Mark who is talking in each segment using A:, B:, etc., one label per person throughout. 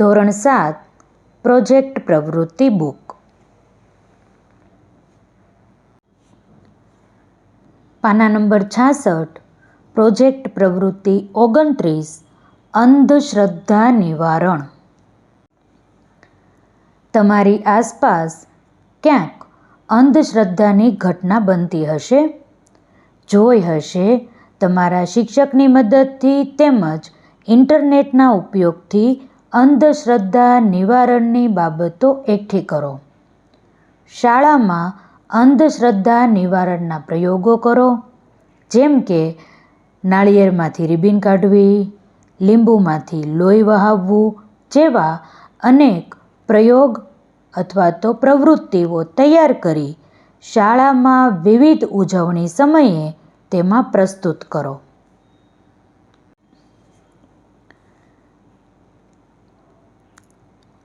A: ધોરણ સાત, પ્રોજેક્ટ પ્રવૃત્તિ બુક. પાના નંબર છાસઠ, પ્રોજેક્ટ પ્રવૃત્તિ ઓગણત્રીસ, અંધશ્રદ્ધા નિવારણ. તમારી આસપાસ ક્યાંક અંધશ્રદ્ધાની ઘટના બનતી હશે? જોઈ હશે તમારા શિક્ષકની મદદથી તેમજ ઇન્ટરનેટના ઉપયોગથી અંધશ્રદ્ધા નિવારણની બાબતો એકઠી કરો. શાળામાં અંધશ્રદ્ધા નિવારણના પ્રયોગો કરો, જેમ કે નાળિયેરમાંથી રિબીન કાઢવી, લીંબુમાંથી લોહી વહાવવું જેવા અનેક પ્રયોગ અથવા તો પ્રવૃત્તિઓ તૈયાર કરી શાળામાં વિવિધ ઉજવણી સમયે તેમાં પ્રસ્તુત કરો.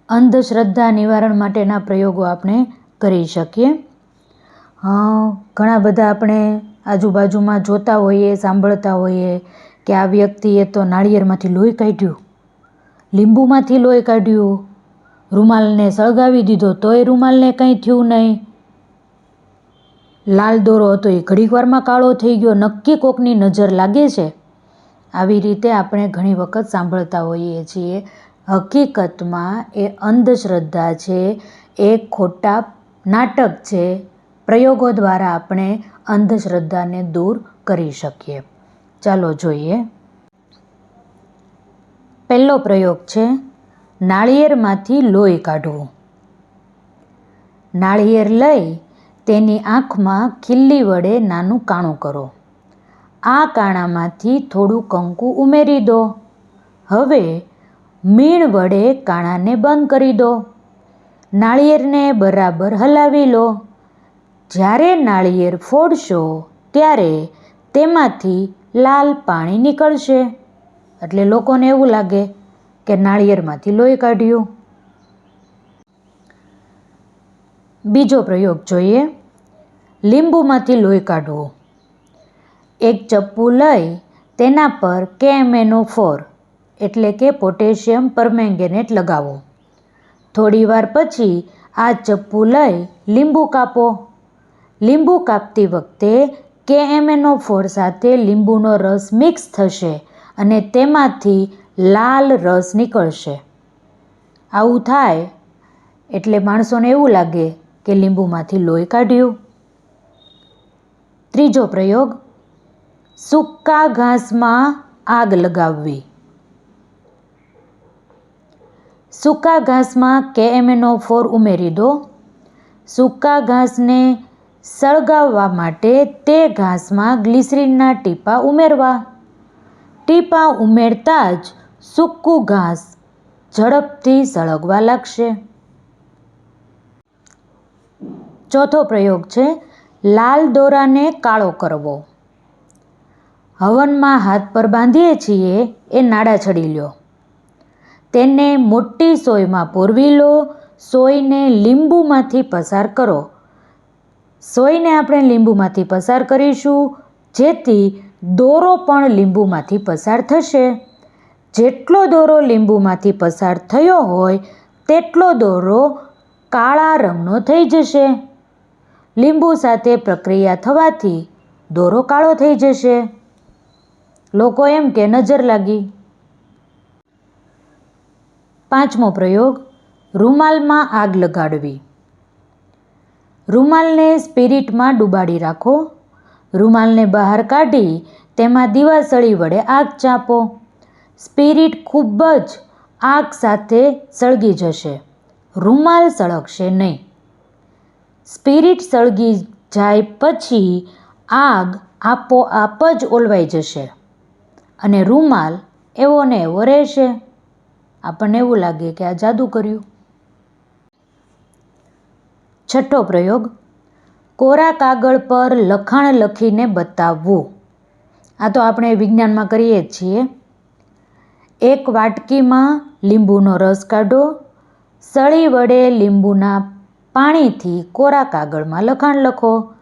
A: અંધશ્રદ્ધા નિવારણ માટેના પ્રયોગો આપણે કરી શકીએ. ઘણા બધા આપણે આજુબાજુમાં જોતા હોઈએ, સાંભળતા હોઈએ કે આ વ્યક્તિએ તો નાળિયેરમાંથી લોહી કાઢ્યું, લીંબુમાંથી લોહી કાઢ્યું, રૂમાલને સળગાવી દીધો તોય રૂમાલને કંઈ થયું નહીં. લાલ દોરો હતો એ ઘડીક વારમાં કાળો થઈ ગયો, નક્કી કોકની નજર લાગે છે. આવી રીતે આપણે ઘણી વખત સાંભળતા હોઈએ છીએ. હકીકતમાં એ અંધશ્રદ્ધા છે, એ ખોટા નાટક છે, પ્રયોગો દ્વારા આપણે અંધશ્રદ્ધાને દૂર કરી શકીએ. ચાલો જોઈએ. પહેલો પ્રયોગ છે, નાળિયેરમાંથી લોહી કાઢવું. નાળિયેર લઈ તેની આંખમાં ખીલ્લી વડે નાનું કાણું કરો. આ કાણામાંથી થોડું કંકુ ઉમેરી દો. હવે મીણ વડે કાણાને બંધ કરી દો. નાળિયેરને બરાબર હલાવી લો. જ્યારે નાળિયેર ફોડશો, ત્યારે તેમાંથી લાલ પાણી નીકળશે. એટલે લોકોને એવું લાગે કે નાળિયેરમાંથી લોહી કાઢ્યું. બીજો પ્રયોગ જોઈએ. લીંબુમાંથી લોહી કાઢવું. એક ચપ્પુ લઈ તેના પર કેએમએનઓ ફોર એટલે કે પોટેશિયમ પરમેંગેનેટ લગાવો. થોડીવાર પછી આ ચપ્પુ લઈ લીંબુ કાપો. લીંબુ કાપતી વખતે કેએમએનઓ ફોર સાથે લીંબુનો રસ મિક્સ થશે અને તેમાંથી લાલ રસ નીકળશે. આવું થાય એટલે માણસોને એવું લાગે કે લીંબુમાંથી લોહી કાઢ્યું. ત્રીજો પ્રયોગ, સૂકા ઘાસમાં આગ લગાવવી. સૂકા ઘાસમાં કેએમએનઓ ફોર ઉમેરી દો. સૂકા ઘાસને સળગાવવા માટે તે ઘાસમાં ગ્લિસરીનના ટીપાં ઉમેરવા. ટીપાં ઉમેરતા જ સૂકું ઘાસ ઝડપથી સળગવા લાગશે. ચોથો પ્રયોગ છે, લાલ દોરાને કાળો કરવો. હવનમાં હાથ પર બાંધીએ છીએ એ નાડા છડી લ્યો. તેને મોટી સોયમાં પૂરવી લો. સોયને લીંબુમાંથી પસાર કરો. સોયને આપણે લીંબુમાંથી પસાર કરીશું, જેથી દોરો પણ લીંબુમાંથી પસાર થશે. જેટલો દોરો લીંબુમાંથી પસાર થયો હોય, તેટલો દોરો કાળા રંગનો થઈ જશે. લીંબુ સાથે પ્રક્રિયા થવાથી દોરો કાળો થઈ જશે. લોકો એમ કે, નજર લાગી. પાંચમો પ્રયોગ, રૂમાલમાં આગ લગાડવી. રૂમાલને સ્પિરિટમાં ડૂબાડી રાખો. રૂમાલને બહાર કાઢી તેમાં દિવાસળી વડે આગ ચાપો. સ્પિરિટ ખૂબ જ આગ સાથે સળગી જશે. રૂમાલ સળગશે નહીં. સ્પિરિટ સળગી જાય પછી આગ આપોઆપ જ ઓલવાઈ જશે અને રૂમાલ એવો ને એવો રહેશે. આપણને એવું લાગે કે આ જાદુ કર્યું. છઠ્ઠો પ્રયોગ, કોરા કાગળ પર લખાણ લખીને બતાવવું. આ તો આપણે વિજ્ઞાનમાં કરીએ જ છીએ. એક વાટકીમાં લીંબુનો રસ કાઢો, સળી વડે લીંબુના પાણીથી કોરા કાગળમાં લખાણ લખો.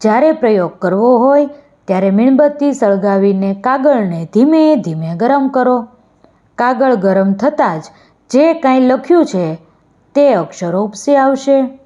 A: જ્યારે પ્રયોગ કરવો હોય, ત્યારે મીણબત્તી સળગાવીને કાગળને ધીમે ધીમે ગરમ કરો. કાગળ ગરમ થતાં જ જે કાંઈ લખ્યું છે તે અક્ષરો ઉપસી આવશે.